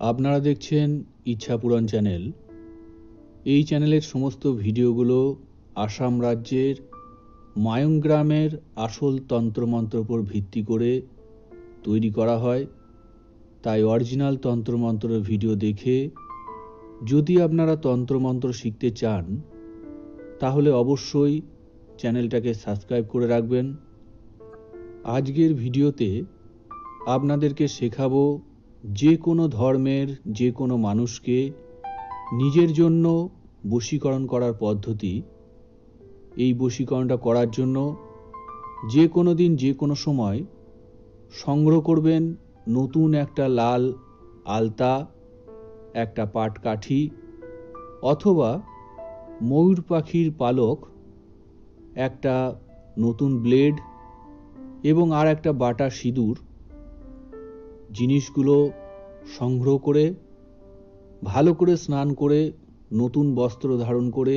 আপনারা দেখছেন ইচ্ছাপূরণ চ্যানেল। এই চ্যানেলের সমস্ত ভিডিওগুলো আসাম রাজ্যের মায়ং গ্রামের আসল তন্ত্রমন্ত্র উপর ভিত্তি করে তৈরি করা হয়। তাই অরিজিনাল তন্ত্রমন্ত্রের ভিডিও দেখে যদি আপনারা তন্ত্রমন্ত্র শিখতে চান, তাহলে অবশ্যই চ্যানেলটাকে সাবস্ক্রাইব করে রাখবেন। আজকের ভিডিওতে আপনাদেরকে শেখাবো যে কোনো ধর্মের যে কোনো মানুষকে নিজের জন্য বশীকরণ করার পদ্ধতি, এই বশীকরণটা করার জন্য যে কোনো দিন, যে কোনো সময় সংগ্রহ করবেন নতুন একটা লাল আলতা, একটা পাটকাঠি অথবা ময়ূর পাখির পালক, একটা নতুন ব্লেড এবং আর একটা বাটা সিঁদুর জিনিসগুলো সংগ্রহ করে, ভালো করে স্নান করে, নতুন বস্ত্র ধারণ করে,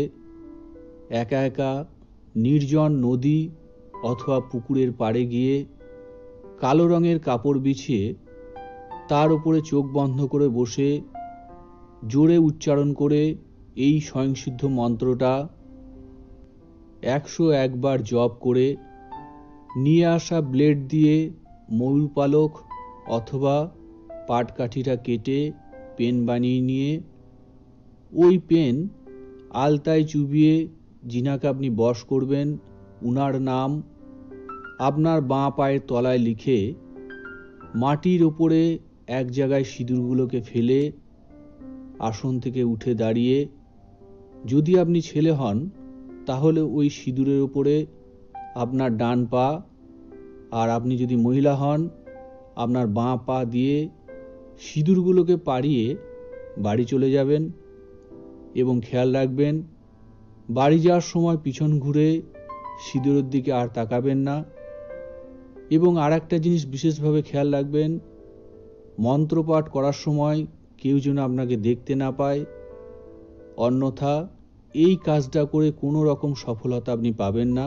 একা একা নির্জন নদী অথবা পুকুরের পাড়ে গিয়ে কালো রঙের কাপড় বিছিয়ে তার উপরে চোখ বন্ধ করে বসে, জোরে উচ্চারণ করে এই স্বয়ংসিদ্ধ মন্ত্রটা একশো একবার জপ করে, নিয়ে আসা ব্লেড দিয়ে ময়ূর পালক অথবা পাটকাঠিটা কেটে পেন বানিয়ে নিয়ে ওই পেন আলতায় চুবিয়ে জিনাকে আপনি বশ করবেন, উনার নাম আপনার বাঁ পায়ের তলায় লিখে মাটির ওপরে এক জায়গায় সিঁদুরগুলোকে ফেলে আসন থেকে উঠে দাঁড়িয়ে যদি আপনি ছেলে হন, তাহলে ওই সিঁদুরের ওপরে আপনার ডান পা আর আপনি যদি মহিলা হন আপনার বাঁ পা দিয়ে সিঁদুরগুলোকে পাড়িয়ে বাড়ি চলে যাবেন এবং খেয়াল রাখবেন, বাড়ি যাওয়ার সময় পিছন ঘুরে সিঁদুরের দিকে আর তাকাবেন না। এবং আর একটা জিনিস বিশেষভাবে খেয়াল রাখবেন, মন্ত্রপাঠ করার সময় কেউ যেন আপনাকে দেখতে না পায়। অন্যথা এই কাজটা করে কোনো রকম সফলতা আপনি পাবেন না।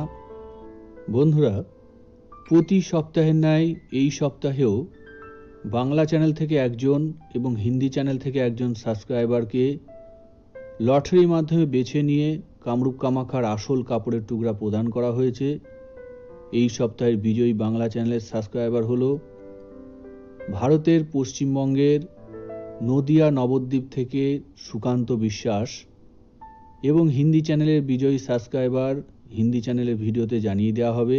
বন্ধুরা প্রতি সপ্তাহের ন্যায় এই সপ্তাহেও বাংলা চ্যানেল থেকে একজন এবং হিন্দি চ্যানেল থেকে একজন সাবস্ক্রাইবারকে লটারির মাধ্যমে বেছে নিয়ে কামরূপ কামাখার আসল কাপড়ের টুকরা প্রদান করা হয়েছে। এই সপ্তাহের বিজয়ী বাংলা চ্যানেলের সাবস্ক্রাইবার হল ভারতের পশ্চিমবঙ্গের নদিয়া নবদ্বীপ থেকে সুকান্ত বিশ্বাস এবং হিন্দি চ্যানেলের বিজয়ী সাবস্ক্রাইবার হিন্দি চ্যানেলের ভিডিওতে জানিয়ে দেওয়া হবে।